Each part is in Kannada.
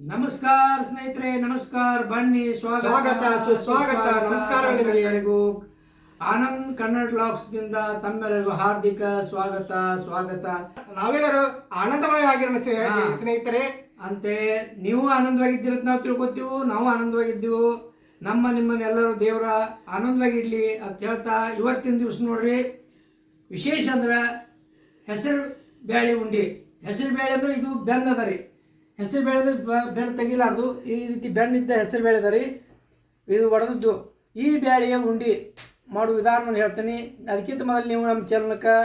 ನಮಸ್ಕಾರ ಸ್ನೇಹಿತರೆ ನಮಸ್ಕಾರ ಬನ್ನಿ ಸ್ವಾಗತ. ಸ್ವಾಗತ, ಸುಸ್ವಾಗತ, ನಮಸ್ಕಾರ ಆನಂದ್ ಕನ್ನಡ ಲಾಕ್ಸ್ದಿಂದ ದಿಂದ ತಮ್ಮೆಲ್ಲರಿಗೂ ಹಾರ್ದಿಕ ಸ್ವಾಗತ ಸ್ವಾಗತ. ನಾವೆಲ್ಲರೂ ಆನಂದಮಯವಾಗಿರೋಣ ಸ್ನೇ- ಸ್ನೇಹಿತರೆ. ಅಂತೇಳಿ ನೀವು ಆನಂದವಾಗಿದ್ದೀರ ನಾವು ತಿಳ್ಕೊತೀವಿ ನಾವು ಆನಂದವಾಗಿದ್ದೀವಿ. ನಮ್ಮ ನಿಮ್ಮನ್ನೆಲ್ಲರೂ ದೇವರ ಆನಂದವಾಗಿಡ್ಲಿ ಅಂತ ಹೇಳ್ತಾ ಇವತ್ತಿನ ದಿವಸ ನೋಡ್ರಿ ವಿಶೇಷ ಅಂದ್ರೆ ಹೆಸರು ಬ್ಯಾಳಿ ಉಂಡಿ. ಹೆಸರು ಬೇಳೆ ಅಂದ್ರೆ ಇದು ಬೆನ್ನದ ರೀ. ಹೆಸರು ಬೆಳೆದ ಬೆಣ್ಣೆ ತೆಗಿಲಾರ್ದು. ಈ ರೀತಿ ಬೆಣ್ಣಿದ್ದ ಹೆಸರು ಬೇಳೆದ ರೀ ಇದು ಒಡೆದದ್ದು. ಈ ಬ್ಯಾಳಿಯ ಉಂಡಿ ಮಾಡುವ ವಿಧಾನವನ್ನು ಹೇಳ್ತೀನಿ. ಅದಕ್ಕಿಂತ ಮೊದಲು ನೀವು ನಮ್ಮ ಚಾನಲ್ಗೆ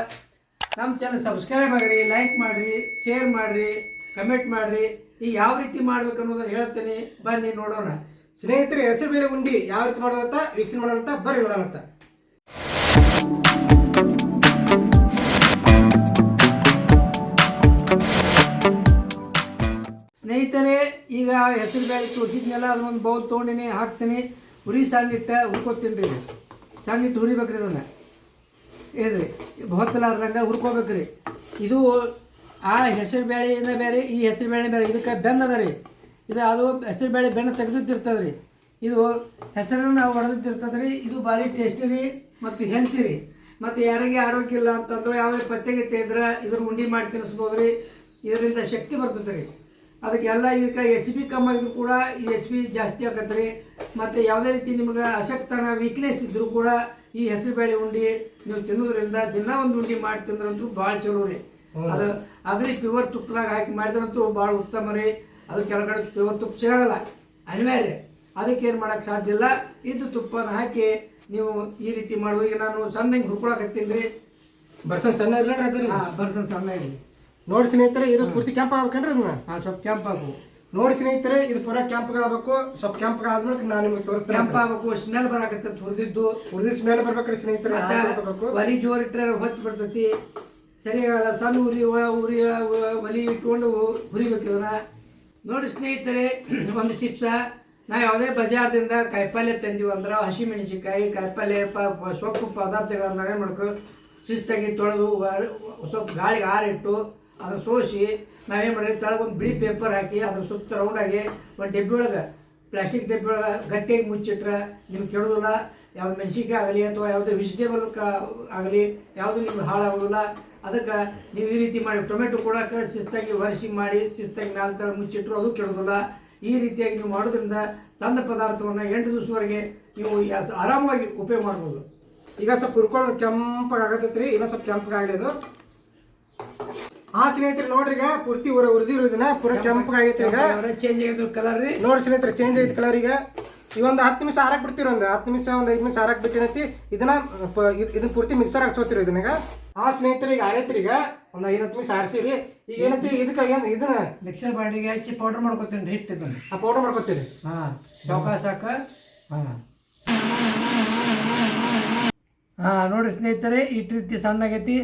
ನಮ್ಮ ಚಾನಲ್ ಸಬ್ಸ್ಕ್ರೈಬ್ ಆಗಿರಿ ಲೈಕ್ ಮಾಡಿರಿ ಶೇರ್ ಮಾಡಿರಿ ಕಮೆಂಟ್ ಮಾಡಿರಿ. ಈ ಯಾವ ರೀತಿ ಮಾಡ್ಬೇಕು ಅನ್ನೋದನ್ನು ಹೇಳ್ತೀನಿ. ಬನ್ನಿ ನೋಡೋಣ. ಸ್ನೇಹಿತರೆ, ಹೆಸರು ಬೇಳೆ ಉಂಡಿ ಯಾವ ರೀತಿ ಮಾಡೋದಂತ, ವೀಕ್ಷಣೆ ಮಾಡೋಣ ಬರ್ರಿ ನೋಡೋಣ ಈಗ ಹೆಸರು ಬೇಳೆ ತೋರಿಸಿದ್ನೆಲ್ಲ ಅದೊಂದು ಬೌಲ್ ತೊಗೊಂಡಿನಿ, ಹಾಕ್ತೀನಿ. ಹುರಿ ಸಣ್ಣಿಟ್ಟ ಹುರ್ಕೋತೀನಿ ರೀ. ಸಣ್ಣಿಟ್ಟು ಹುರಿಬೇಕ್ರಿ ಅದನ್ನು. ಏನ್ರಿ, ಹೊತ್ತಲಾರ್ದಂಗೆ ಹುರ್ಕೋಬೇಕ್ರಿ. ಇದು ಆ ಹೆಸರು ಬೇಳೆಯಿಂದ ಬೇರೆ, ಈ ಹೆಸರು ಬೇಳೆ ಬೇರೆ, ಇದಕ್ಕೆ ಬೆನ್ನ ಅದ ರೀ. ಇದು ಅದು ಹೆಸರು ಬೇಳೆ ಬೆನ್ನು ತೆಗೆದಿರ್ತಿರ್ತದೆ ರೀ ಇದು ಹೆಸರನ್ನು ನಾವು ಹೊಡೆದಿರ್ತದೆ ರೀ ಇದು ಭಾರಿ ಟೇಸ್ಟಿ ರೀ ಮತ್ತು ಹೆಲ್ತಿ ರೀ. ಮತ್ತು ಯಾರಿಗೆ ಆರೋಗ್ಯ ಇಲ್ಲ ಅಂತಂದ್ರೆ ಯಾವುದೇ ಪತ್ತೆಗೆ ಇದ್ರೆ ಇದ್ರ ಉಂಡಿ ಮಾಡಿ ತಿನ್ನಿಸ್ಬೋದು ರೀ. ಇದರಿಂದ ಶಕ್ತಿ ಬರ್ತದೆ ರೀ. ಅದಕ್ಕೆಲ್ಲ ಇದಕ್ಕೆ ಎಚ್ ಬಿ ಕಮ್ಮಿ ಆಗಿದ್ರು ಕೂಡ ಈ ಎಚ್ ಬಿ ಜಾಸ್ತಿ ಆಗತ್ತೆ ರೀ ಮತ್ತು ಯಾವುದೇ ರೀತಿ ನಿಮ್ಗೆ ಅಶಕ್ತನ ವೀಕ್ನೆಸ್ ಇದ್ದರೂ ಕೂಡ ಈ ಹೆಸರು ಬೇಳೆ ಉಂಡಿ ನೀವು ತಿನ್ನೋದ್ರಿಂದ ದಿನ ಒಂದು ಉಂಡಿ ಮಾಡಿ ತಿಂದ್ರಂತೂ ಭಾಳ ಚಲೋ ರೀ. ಅದು ಅದ್ರಿ ಪ್ಯೂರ್ ತುಪ್ಪದಾಗ ಹಾಕಿ ಮಾಡಿದ್ರಂತೂ ಭಾಳ ಉತ್ತಮ ರೀ. ಅದು ಕೆಳಗಡೆ ಪ್ಯೂರ್ ತುಪ್ಪ ಸಿಗಲ್ಲ. ಅನಿವಾರ್ಯ. ಅದಕ್ಕೆ ಏನು ಮಾಡೋಕ್ಕೆ ಸಾಧ್ಯ ಇಲ್ಲ. ಇದು ತುಪ್ಪನ ಹಾಕಿ ನೀವು ಈ ರೀತಿ ಮಾಡುವ ಈಗ ನಾನು ಸಣ್ಣ ಹಿಂಗೆ ಹುರ್ಕೊಳಕತ್ತೀನಿ ರೀ. ಬರ್ಸನ್ ಸಣ್ಣ ಇರಲಿ ಹಾಂ ಬರ್ಸನ್ ಸಣ್ಣ ಇರಲಿ. ನೋಡಿ ಸ್ನೇಹಿತರೆ ಇದು ಪೂರ್ತಿ ಕೆಂಪ್ ಆಗ್ಬೇಕೇನ್ರಿ ಅದನ್ನ? ಹಾಂ ಸ್ವಲ್ಪ ಕೆಂಪಾಗು ನೋಡಿ ಸ್ನೇಹಿತರೆ ಇದು ಪೂರ ಕೆಂಪಗ ಆಗ್ಬೇಕು. ಸ್ವಲ್ಪ ಕೆಂಪಗ ಆದ್ಮೇಲೆ ನಾನು ನಿಮ್ಗೆ ತೋರಿಸ್ತೇನೆ ಕೆಂಪಾಗಬೇಕು ಸ್ಮೆಲ್ ಬರಾಕತ್ತೆ ಹುರಿದಿದ್ದು. ಹುರಿದಿ ಸ್ಮೆಲ್ ಬರ್ಬೇಕ್ರಿ ಸ್ನೇಹಿತರೆ ಒಲಿ ಜೋರ್ ಇಟ್ಟರೆ ಹೊತ್ತು ಬಿಡ್ತೈತಿ. ಸರಿ ಸಣ್ಣ ಉರಿ ಉರಿ ಒಲಿ ಇಟ್ಕೊಂಡು ಹುರಿಬೇಕು ಇವನ್ನ ನೋಡಿ ಸ್ನೇಹಿತರೆ ಒಂದು ಚಿಪ್ಸ ನಾವು ಯಾವುದೇ ಬಜಾರ್ದಿಂದ ಕಾಯಿಪಲ್ಯ ತಂದೀವಿ ಅಂದ್ರೆ ಹಸಿ ಕಾಯಿಪಲ್ಲೆ ಕಾಯಿಪಲ್ಯ ಪ ಸೊಪ್ಪು ಪದಾರ್ಥಗಳನ್ನ ಏನು ಮಾಡ್ಕೊ. ಶಿಸ್ತಾಗಿ ತೊಳೆದು ಸ್ವಲ್ಪ ಗಾಳಿಗೆ ಆರಿಟ್ಟು ಅದನ್ನು ಸೋಸಿ ನಾವೇನು ಮಾಡಿರಿ ತಳಗೊಂದು ಬಿಳಿ ಪೇಪರ್ ಹಾಕಿ ಅದ್ರ ಸುತ್ತ ರೌಂಡಾಗಿ ಒಂದು ಡಬ್ಬಿ ಒಳಗೆ ಪ್ಲಾಸ್ಟಿಕ್ ಡಬ್ಬಿ ಒಳಗೆ ಗಟ್ಟಿಯಾಗಿ ಮುಚ್ಚಿಟ್ರೆ ನಿಮ್ಗೆ ಕೆಡೋದಿಲ್ಲ. ಯಾವ್ದು ಮೆಣಸಿನ್ಕಾಯಿ ಆಗಲಿ ಅಥವಾ ಯಾವುದೇ ವೆಜಿಟೇಬಲ್ ಕ ಆಗಲಿ, ಯಾವುದು ನಿಮ್ಗೆ ಹಾಳಾಗೋದಿಲ್ಲ. ಅದಕ್ಕೆ ನೀವು ಈ ರೀತಿ ಮಾಡಿ ಟೊಮೆಟೊ ಕೂಡ ಶಿಸ್ತಾಗಿ ವರ್ಷಿಂಗ್ ಮಾಡಿ, ಶಿಸ್ತಾಗಿ ನಾಲ್ಕು ಥರ ಮುಚ್ಚಿಟ್ರು ಅದು ಕೆಡೋದಿಲ್ಲ. ಈ ರೀತಿಯಾಗಿ ನೀವು ಮಾಡೋದ್ರಿಂದ ತಂದ ಪದಾರ್ಥವನ್ನು ಎಂಟು ದಿವಸವರೆಗೆ ನೀವು ಆರಾಮವಾಗಿ ಉಪಯೋಗ ಮಾಡ್ಬೋದು. ಈಗ ಸ್ವಲ್ಪ ಹುರ್ಕೊಂಡು ಕೆಂಪಾಗತ್ತೈತ್ರಿ ಇನ್ನೊಂದು ಸ್ವಲ್ಪ ಕೆಂಪಗ ಆಗ್ಲಿ ಅದು ಆ ಸ್ನೇಹಿತರೆ ನೋಡ್ರಿ ಈಗ ಪೂರ್ತಿ ಉರ ಉರಿದಿರೋದನ್ನ ಪೂರ ಕೆಂಪಗ ಆಗೈತ್ರಿ ಈಗ. ಚೇಂಜ್ ಆಗಿದ್ರು ಕಲರ್ ರೀ. ನೋಡಿ ಸ್ನೇಹಿತರೆ ಚೇಂಜ್ ಆಯ್ತು ಕಲರ್ ಈಗ. ಈ ಒಂದು ಹತ್ತು ನಿಮಿಷ ಆರಕ್ಕೆ ಬಿಡ್ತೀರಿ ಒಂದು ಹತ್ತು ನಿಮಿಷ ಒಂದು ಐದು ನಿಮಿಷ ಆರಕ್ಕೆ ಬಿಟ್ಟಿರತಿ ಇದನ್ನ ಇದನ್ನ ಪೂರ್ತಿ ಮಿಕ್ಸರ್ ಹಾಕ್ಸೋತಿರಿ ಇದನ್ನ ಈಗ. ಆ ಸ್ನೇಹಿತರೆ ಈಗ ಆರೈತ್ರಿ ಈಗ. ಒಂದು ಐದು ಹತ್ತು ನಿಮಿಷ ಆರಿಸಿರಿ. ಈಗ ಏನೈತಿ? ಇದಕ್ಕೆ ಏನು ಇದನ್ನ? ಮಿಕ್ಸರ್ ಬಾಡಿಗೆ ಹಚ್ಚಿ ಪೌಡರ್ ಮಾಡ್ಕೊತೀನಿ ರೀ ಹಿಟ್ಟು ಇದನ್ನ. ಆ ಪೌಡರ್ ಮಾಡ್ಕೊತೀರಿ? ಹಾಂ ಚೌಕ ಸಾಕ. ಹಾಂ. ಹಾಂ ನೋಡಿರಿ ಸ್ನೇಹಿತರೆ ಇಟ್ಟು ರೀತಿ ಸಣ್ಣ ಆಗೈತಿ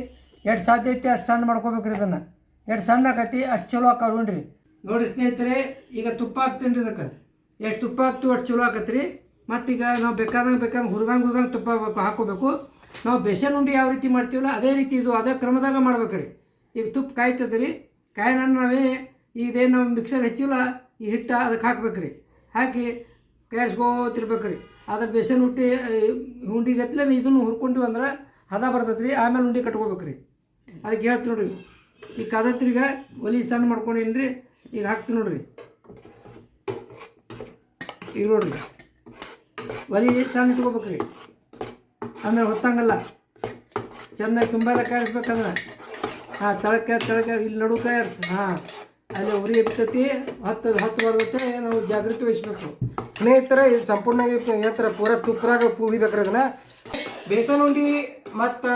ಎಷ್ಟು ಸಾಧ್ಯ ಐತಿ ಅಷ್ಟು ಸಣ್ಣ ಮಾಡ್ಕೋಬೇಕ್ರಿ ಇದನ್ನು. ಎಷ್ಟು ಸಣ್ಣ ಆಕೈತಿ ಅಷ್ಟು ಚಲೋ ಆಕಾವ್ ನೋಡ್ರಿ ನೋಡಿ ಸ್ನೇಹಿತರೆ, ಈಗ ತುಪ್ಪ ಹಾಕ್ತೀನಿ ರೀ ಇದಕ್ಕೆ. ಎಷ್ಟು ತುಪ್ಪ ಹಾಕ್ತೀವಿ ಅಷ್ಟು ಚಲೋ ಆಕತ್ರಿ. ಮತ್ತೀಗ ನಾವು ಬೇಕಾದಂಗೆ ಬೇಕಾದಂಗೆ ಹುರಿದಂಗೆ ಹುರಿದಂಗೆ ತುಪ್ಪ ಹಾಕೋಬೇಕು. ನಾವು ಬೇಸನ್ ಉಂಡಿ ಯಾವ ರೀತಿ ಮಾಡ್ತೀವಲ್ಲ ಅದೇ ರೀತಿ ಇದು ಅದೇ ಕ್ರಮದಾಗ ಮಾಡ್ಬೇಕ್ರಿ. ಈಗ ತುಪ್ಪ ಕಾಯ್ತದೆ ರೀ ಕಾಯಿನ ನಾವೇ ಇದೇನು ನಾವು ಮಿಕ್ಸರ್ ಹೆಚ್ಚಿಲ್ಲ ಈ ಹಿಟ್ಟು ಅದಕ್ಕೆ ಹಾಕ್ಬೇಕ್ರಿ. ಹಾಕಿ ಕಾಯಿಸ್ಕೋತಿರ್ಬೇಕ್ರಿ ಅದು ಬೇಸನ್ ಹುಟ್ಟಿ ಉಂಡಿಗತ್ಲೆ ಇದನ್ನು ಹುರ್ಕೊಂಡಿವಂದ್ರೆ ಹದ ಬರ್ತೈತೆ ರೀ ಆಮೇಲೆ ಉಂಡಿ ಕಟ್ಕೋಬೇಕ್ರಿ. ಅದಕ್ಕೆ ಹೇಳ್ತೀನಿ ನೋಡ್ರಿ, ಈ ಕದತ್ರಿಗ ಒಲಿ ಸಣ್ಣ ಮಾಡ್ಕೊಂಡೀನಿ ರೀ ಈಗ ಹಾಕ್ತೀನಿ ನೋಡ್ರಿ. ಈಗ ನೋಡ್ರಿ, ಒಲಿ ಸಣ್ಣ ಇಟ್ಕೋಬೇಕ್ರಿ. ಅಂದ್ರೆ ಹೊತ್ತಂಗಲ್ಲ. ಚೆನ್ನಾಗಿ ತುಂಬೆಲ್ಲ ಕಾಯಿಸ್ಬೇಕಂದ್ರೆ. ಹಾಂ ತಳಕ್ಕೆ ತಳಕ್ಕೆ ಇಲ್ಲಿ ನಡುಕ ಹಾಂ. ಅಲ್ಲಿ ಉರಿ ಇರ್ತೈತಿ ಹತ್ತು ಹತ್ತು ಬರ್ತೈತೆ, ನಾವು ಜಾಗೃತಿ ವಹಿಸ್ಬೇಕು. ಸ್ನೇಹಿತರೆ, ಇದು ಸಂಪೂರ್ಣ ಏನಂತಾರ ಪೂರ ತುಪ್ಪರಾಗ ಪೂಹಿಬೇಕ್ರಿ ಅದನ್ನು. ಬೇಸನ್ ಉಂಡಿ ಮತ್ತು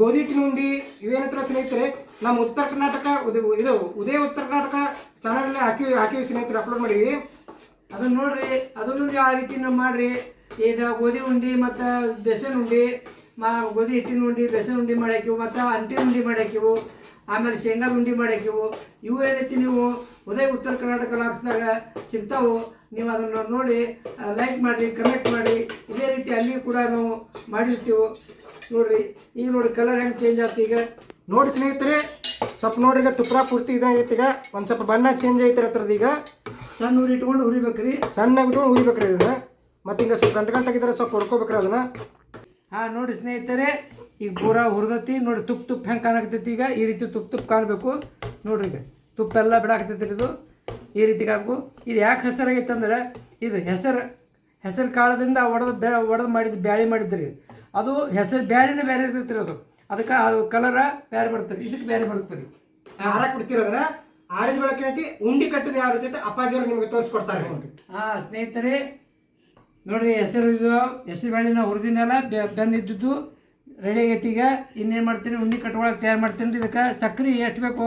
ಗೋಧಿ ಹಿಟ್ಟಿನ ಉಂಡಿ ಇವೇನತ್ರ ಸ್ನೇಹಿತರೆ, ನಮ್ಮ ಉತ್ತರ ಕರ್ನಾಟಕ ಇದು ಉದಯ ಉತ್ತರ ಕರ್ನಾಟಕ ಚಾನಲ್ ಹಾಕಿ ಹಾಕಿವಿ ಸ್ನೇಹಿತರೆ ಅಪ್ಲೋಡ್ ಮಾಡಿವಿ ಅದನ್ನ ನೋಡ್ರಿ ಅದನ್ನು ಆ ರೀತಿ ನಾವು ಮಾಡ್ರಿ. ಇದು ಗೋಧಿ ಉಂಡಿ ಮತ್ತು ಬೆಸನ್ ಉಂಡಿ, ಮಾ ಗೋಧಿ ಹಿಟ್ಟಿನ ಉಂಡಿ, ಬೆಸನ್ ಉಂಡಿ ಮಾಡ್ಯಾಕಿವು ಮತ್ತು ಅಂಟಿನ ಉಂಡಿ ಮಾಡ್ಯಾಕಿವು ಆಮೇಲೆ ಶೇಂಗಾದ ಉಂಡಿ ಮಾಡ್ಯಾಕಿವು ಇವು ಏನೈತಿ ನೀವು? ಉದಯ ಉತ್ತರ ಕರ್ನಾಟಕ ಲಾಕ್ಸ್ದಾಗ ಸಿಗ್ತಾವು. ನೀವು ಅದನ್ನು ನೋಡಿ ಲೈಕ್ ಮಾಡಿ ಕಮೆಂಟ್ ಮಾಡಿ. ಇದೇ ರೀತಿ ಅಲ್ಲಿ ಕೂಡ ನಾವು ಮಾಡಿರ್ತೀವಿ. ನೋಡ್ರಿ ಈಗ ನೋಡ್ರಿ ಕಲರ್ ಹೆಂಗೆ ಚೇಂಜ್ ಆಯ್ತು ಈಗ? ನೋಡಿ ಸ್ನೇಹಿತರೆ ಸ್ವಲ್ಪ ನೋಡ್ರಿ ಈಗ ತುಪ್ಪ ಪೂರ್ತಿ ಇದಾಗೈತಿ ಈಗ. ಒಂದು ಸ್ವಲ್ಪ ಬಣ್ಣ ಚೇಂಜ್ ಐತ್ರಿ ಹತ್ರದ ಈಗ. ಸಣ್ಣ ಉರಿ ಇಟ್ಕೊಂಡು ಹುರಿಬೇಕ್ರಿ. ಸಣ್ಣ ಇಟ್ಕೊಂಡು ಹುರಿಬೇಕ್ರಿ ಇದನ್ನ. ಮತ್ತೆ ಈಗ ಸ್ವಲ್ಪ ಗಂಟೆ ಗಂಟಾಗಿದ್ದಾರೆ ಸ್ವಲ್ಪ ಹೊಡ್ಕೋಬೇಕ್ರಿ ಅದನ್ನ. ಹಾಂ ನೋಡಿ ಸ್ನೇಹಿತರೆ ಈಗ ಪೂರ ಹುರಿದತಿ ನೋಡಿ ತುಪ್ಪ ತುಪ್ಪ ಹೆಂಗೆ ಕಾಣಕತ್ತೈತಿ ಈಗ. ಈ ರೀತಿ ತುಪ್ಪ ತುಪ್ಪ ಕಾಣಬೇಕು. ನೋಡ್ರಿ ಈಗ ತುಪ್ಪ ಎಲ್ಲ ಬಿಡಾಕತ್ತೈತಿ ಇದು. ಈ ರೀತಿ ಕಾಕು ಇದು ಯಾಕೆ ಹೆಸರಾಗೈತೆ ಅಂದ್ರೆ ಇದು ಹೆಸರು ಹೆಸರು ಕಾಳದಿಂದ ಒಡೆದು ಬೆ ಒಡೆದು ಮಾಡಿದ್ದು ಬ್ಯಾಳಿ ಮಾಡಿದ್ರಿ. ಅದು ಹೆಸರು ಬ್ಯಾಳಿನ ಬೇರೆ ಇರ್ತೈತಿ ರೀ ಅದು. ಅದಕ್ಕೆ ಅದು ಕಲರ ಬೇರೆ ಬರ್ತದೆ. ಇದಕ್ಕೆ ಬೇರೆ ಬರ್ತದೆ ರೀ ಆಹಾರ ಬಿಡ್ತಿರೋದ್ರ ಆರಿದ ಬೆಳಗ್ಗೆ ಏನೈತಿ ಉಂಡಿ ಕಟ್ಟೋದು ಯಾವ ರೀತಿ ಅಪ್ಪಾಜಿಯವರು ನಿಮಗೆ ತೋರಿಸ್ಕೊಡ್ತಾರೆ. ಹಾಂ ಸ್ನೇಹಿತರೆ ನೋಡ್ರಿ ಹೆಸರು ಇದು ಹೆಸರು ಬೇಳೆನ ಹುರಿದಿನೆಲ್ಲ ಬೆಂದಿದ್ದು ರೆಡಿ ಆಗೈತಿ ಈಗ. ಇನ್ನೇನು ಮಾಡ್ತೀನಿ? ಉಂಡಿ ಕಟ್ಕೊಳಕ್ಕೆ ತಯಾರು ಮಾಡ್ತೀನಿ ರೀ ಇದಕ್ಕೆ. ಸಕ್ರೆ ಎಷ್ಟು ಬೇಕೋ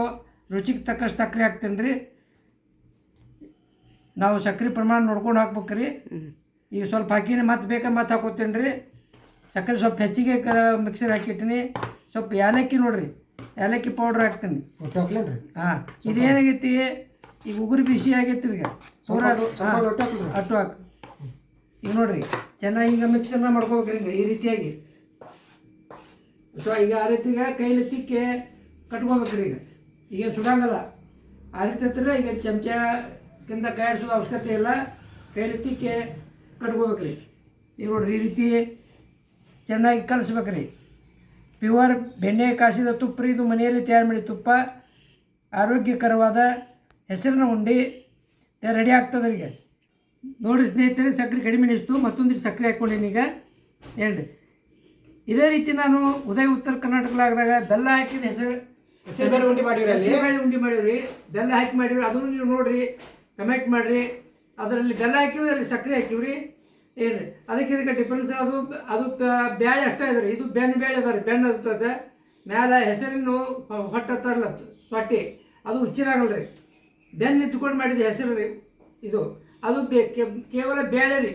ರುಚಿಗೆ ತಕ್ಕಷ್ಟು ಸಕ್ಕರೆ ಹಾಕ್ತೀನಿ ರೀ. ನಾವು ಸಕ್ರೆ ಪ್ರಮಾಣ ನೋಡ್ಕೊಂಡು ಹಾಕ್ಬೇಕು ರೀ ಈಗ ಸ್ವಲ್ಪ ಹಾಕಿನಿ ಮತ್ತೆ ಬೇಕಾ ಮತ್ತೆ ಹಾಕೋತೀನಿ ರೀ. ಸಕ್ಕರೆ ಸ್ವಲ್ಪ ಹೆಚ್ಚಿಗೆ ಕ ಮಿಕ್ಸರ್ ಹಾಕಿಟ್ಟಿನಿ. ಸ್ವಲ್ಪ ಏಲಕ್ಕಿ ನೋಡ್ರಿ ಏಲಕ್ಕಿ ಪೌಡ್ರ್ ಹಾಕ್ತೀನಿ. ಹಾಂ ಇದು ಹಾಂ ಇದೇನಾಗೈತಿ ಈಗ ಉಗುರು ಬಿಸಿ ಆಗೈತಿ ಈಗ. ಹಾಕ್ಲಿ ಅಟ್ಟು ಹಾಕು. ಈಗ ನೋಡ್ರಿ ಚೆನ್ನಾಗಿ ಈಗ ಮಿಕ್ಸರ್ನ ಮಾಡ್ಕೋಬೇಕ್ರಿ ಹಿಂಗೆ ಈ ರೀತಿಯಾಗಿ. ಸೊ ಈಗ ಆ ರೀತಿ ಈಗ ಕೈಲಿ ತಿಕ್ಕಿ ಕಟ್ಕೋಬೇಕ್ರಿ ಈಗ. ಈಗ ಸುಡಂಗಲ್ಲ. ಆ ರೀತಿ ಹತ್ತಿರ ಈಗ ಚಮಚಕ್ಕಿಂತ ಕೈ ಆಡಿಸೋದು ಅವಶ್ಯಕತೆ ಇಲ್ಲ. ಕೈಲಿ ತಿಕ್ಕಿ ಕಟ್ಕೋಬೇಕ್ರಿ. ಈಗ ನೋಡ್ರಿ ಈ ರೀತಿ ಚೆನ್ನಾಗಿ ಕಲಿಸ್ಬೇಕ್ರಿ ಪ್ಯೂರ್ ಬೆಣ್ಣೆ ಕಾಸಿದ ತುಪ್ಪ ರೀ ಇದು ಮನೆಯಲ್ಲಿ ತಯಾರು ಮಾಡಿ ತುಪ್ಪ. ಆರೋಗ್ಯಕರವಾದ ಹೆಸರಿನ ಉಂಡೆ ರೆಡಿ ಆಗ್ತದೆ ಈಗ. ನೋಡಿ ಸ್ನೇಹಿತರೆ ಸಕ್ಕರೆ ಕಡಿಮೆ ನಿಷ್ಟು ಮತ್ತೊಂದಿಟ್ಟು ಸಕ್ಕರೆ ಹಾಕ್ಕೊಂಡೀನಿ ಈಗ. ಹೇಳ್ರಿ. ಇದೇ ರೀತಿ ನಾನು ಉದಯ ಉತ್ತರ ಕರ್ನಾಟಕದಾಗ ಬೆಲ್ಲ ಹಾಕಿದ ಹೆಸರು ಹೆಸರು ಉಂಡಿ ಮಾಡಿವ್ರಿ ಉಂಡೆ ಮಾಡಿವ್ರಿ. ಬೆಲ್ಲ ಹಾಕಿ ಮಾಡಿವ್ರಿ. ಅದನ್ನು ನೀವು ನೋಡಿರಿ ಕಮೆಂಟ್ ಮಾಡಿರಿ. ಅದರಲ್ಲಿ ಬೆಲ್ಲ ಹಾಕಿವ್ರಿ ಅದರಲ್ಲಿ ಸಕ್ಕರೆ ಹಾಕಿವ್ರಿ. ಏನು ಅದಕ್ಕೆ ಇದಕ್ಕೆ ಡಿಫ್ರೆನ್ಸ್ ಅದು ಅದು ಬೇಳೆ ಬ್ಯಾಳೆ ಅಷ್ಟೇ ಇದೆ ರೀ ಇದು ಬೆನ್ನು ಬೇಳೆ ಅದ ರೀ. ಬೆನ್ನ ಇರ್ತದೆ. ಮ್ಯಾಲ ಹೆಸರಿನ ಹೊಟ್ಟೆ ಹತ್ತಾರಲ್ಲ ಸೊಟ್ಟಿ ಅದು. ಹುಚ್ಚಿರಾಗಲ್ಲ ರೀ. ಬೆನ್ನು ಇದ್ದುಕೊಂಡು ಮಾಡಿದ ಹೆಸರು ರೀ ಇದು. ಅದು ಬೇ ಕೇವಲ ಬೇಳೆ ರೀ.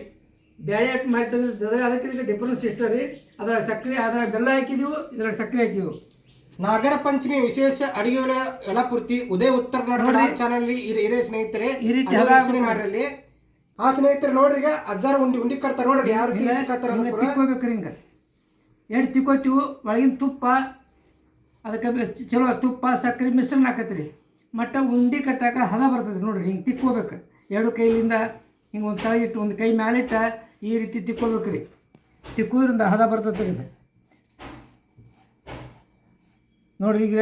ಬೇಳೆ ಅಟ್ಟು ಮಾಡಿ ತೆಗೆದಿರ್ತದೆ. ಅದಕ್ಕೆ ಇದಕ್ಕೆ ಡಿಫ್ರೆನ್ಸ್ ಇಷ್ಟ ರೀ. ಅದರ ಸಕ್ಕರೆ ಅದರ ಬೆಲ್ಲ ಹಾಕಿದೀವು ಇದರ ಸಕ್ಕರೆ ಹಾಕಿದೀವು. ನಾಗರ ಪಂಚಮಿ ವಿಶೇಷ ಅಡುಗೆಗಳ ಎಲ್ಲ ಪೂರ್ತಿ ಉದಯ ಉತ್ತರ ಕರ್ನಾಟಕ ಚಾನಲ್ ಇದೆ ಸ್ನೇಹಿತರೆ. ಈ ರೀತಿ ಅಲ್ಲೇ. ಆ ಸ್ನೇಹಿತರೆ ನೋಡ್ರಿ ಈಗ ಅಜ್ಜಾರ ಉಂಡಿ ಉಂಡಿ ಕಟ್ತಾರೆ ನೋಡ್ರಿ ಯಾವ ರೀತಿ ಕಟ್ತಾರೆ ಅದನ್ನ ಕೂಡ. ತಿಕ್ಕೋಬೇಕ್ರಿ ಹಿಂಗೆ. ತಿಕ್ಕೋತೀವಿ ಒಳಗಿನ ತುಪ್ಪ ಅದಕ್ಕೆ ಚಲೋ ತುಪ್ಪ ಸಕ್ಕರೆ ಮಿಶ್ರಣ ಹಾಕತ್ರಿ. ಮಟ್ಟ ಉಂಡಿ ಕಟ್ಟಾಕ ಹದ ಬರ್ತದೆ ನೋಡ್ರಿ ಹಿಂಗೆ ತಿಕ್ಕೋಬೇಕು. ಎರಡು ಕೈಲಿಂದ ಹಿಂಗೆ ಒಂದು ತಳಗಿಟ್ಟು ಒಂದು ಕೈ ಮ್ಯಾಲಿಟ್ಟ ಈ ರೀತಿ ತಿಕ್ಕೋಬೇಕು ರೀ ತಿಕ್ಕೋದ್ರಿಂದ ಹದ ಬರ್ತದೆ ರೀ. ನೋಡ್ರಿ ಈಗ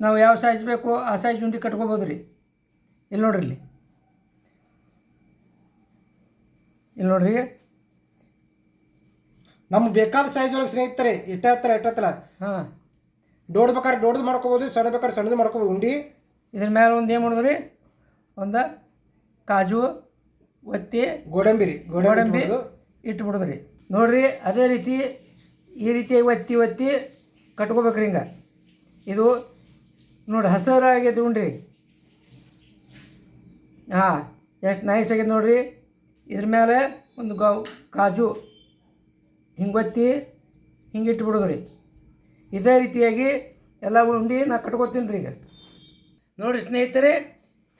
ನಾವು ಯಾವ ಸೈಜ್ ಬೇಕೋ ಆ ಸೈಜ್ ಉಂಡಿ ಕಟ್ಕೋಬೋದು ರೀ ಇಲ್ಲಿ ನೋಡ್ರಿ ಇಲ್ಲಿ? ಇಲ್ಲಿ ನೋಡ್ರಿ. ನಮ್ಗೆ ಬೇಕಾದ ಸೈಜ್ ಒಳಗೆ ಸ್ನೇಹಿತರೆ ಇಷ್ಟ ಹತ್ರ ಇಷ್ಟ ಹತ್ರ ಹಾಂ. ಡೋಡ್ ಬೇಕಾದ್ರೆ ದೊಡ್ಡದು ಮಾಡ್ಕೋಬೋದು ಸಣ್ಣ ಬೇಕಾದ್ರೆ ಸಣ್ಣದು ಮಾಡ್ಕೋಬೋದು. ಉಂಡಿ. ಇದ್ರ ಮೇಲೆ ಒಂದು ಏನು ಮಾಡಿದ್ರಿ? ಒಂದು ಕಾಜು ಒತ್ತಿ ಗೋಡಂಬಿ ರೀ ಗೋಡಂಬಿ ಇಟ್ಬಿಡೋದು. ಇಟ್ಬಿಡೋದ್ರಿ. ನೋಡ್ರಿ ಅದೇ ರೀತಿ ಈ ರೀತಿಯಾಗಿ ಒತ್ತಿ ಒತ್ತಿ ಕಟ್ಕೋಬೇಕ್ರಿ ಹಿಂಗೆ. ಇದು ನೋಡಿ ಹಸರಾಗಿದೆ ಉಂಡ್ರಿ. ಹಾಂ ಎಷ್ಟು ನೈಸ್ ಆಗಿದೆ ನೋಡ್ರಿ. ಇದ್ರ ಮೇಲೆ ಒಂದು ಗೌ ಕಾಜು ಹಿಂಗೆ ಇಟ್ಬಿಡೋದು ರೀ ಇದೇ ರೀತಿಯಾಗಿ ಎಲ್ಲ ಉಂಡಿ ನಾ ಕಟ್ಕೋತೀನಿ ರೀ ಈಗ. ನೋಡಿರಿ ಸ್ನೇಹಿತರೆ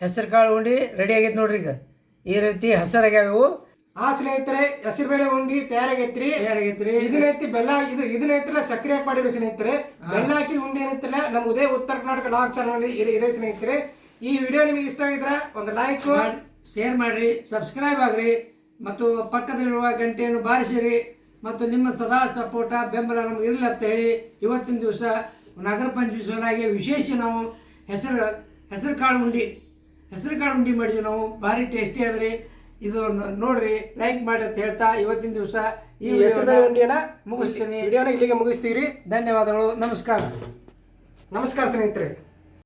ಹೆಸರು ಕಾಳು ಉಂಡಿ ರೆಡಿ ಆಗೈತೆ ನೋಡ್ರಿ ಈಗ. ಈ ರೀತಿ ಹೆಸರಾಗ್ಯಾವು. ಆ ಸ್ನೇಹಿತರೆ ಹೆಸರುಬೇಳೆ ಉಂಡಿ ತಯಾರಾಗೈತ್ರಿ ತಯಾರಾಗೈತೆ ರೀ. ಇದನ್ನೈತಿ ಬೆಲ್ಲ ಇದು ಇದನ್ನೈತಿಲ್ಲ ಸಕ್ಕರೆ ಹಾಕಿ ಮಾಡಿರೋ ಸ್ನೇಹಿತರೆ. ಬೆಲ್ಲ ಹಾಕಿ ಉಂಡೆ ಏನೈತಿಲ್ಲ ನಮ್ಮ ಉದಯ ಉತ್ತರ ಕರ್ನಾಟಕ ಲಾಗ್ ಚಾನಲ್ ಇದೆ ಇದೆ ಸ್ನೇಹಿತರೆ. ಈ ವಿಡಿಯೋ ನಿಮಗೆ ಇಷ್ಟ ಆಗಿದ್ರೆ ಒಂದು ಲೈಕ್ ಶೇರ್ ಮಾಡಿರಿ ಸಬ್ಸ್ಕ್ರೈಬ್ ಆಗ್ರಿ ಮತ್ತು ಪಕ್ಕದಲ್ಲಿರುವ ಗಂಟೆಯನ್ನು ಬಾರಿಸಿರಿ ಮತ್ತು ನಿಮ್ಮ ಸದಾ ಸಪೋರ್ಟ ಬೆಂಬಲ ನಮ್ಗೆ ಇರಲಿ ಅಂತ ಹೇಳಿ ಇವತ್ತಿನ ದಿವಸ ನಗರ ಪಂಚಮೀಸಲಾಗಿ ವಿಶೇಷ ನಾವು ಹೆಸರು ಹೆಸರು ಕಾಳು ಉಂಡಿ ಹೆಸರು ಕಾಳು ಉಂಡಿ ಮಾಡಿದ್ವಿ ನಾವು. ಭಾರಿ ಟೇಸ್ಟಿ ಅದ್ರಿ ಇದು ನೋಡ್ರಿ ಲೈಕ್ ಮಾಡಿ ಅಂತ ಹೇಳ್ತಾ ಇವತ್ತಿನ ದಿವಸ ಈ ಉಂಡಿಯನ್ನ ಮುಗಿಸ್ತೀನಿ. ವಿಡಿಯೋನ ಇಲ್ಲಿಗೆ ಮುಗಿಸ್ತೀವಿ ಧನ್ಯವಾದಗಳು ನಮಸ್ಕಾರ. ನಮಸ್ಕಾರ ಸ್ನೇಹಿತರೆ.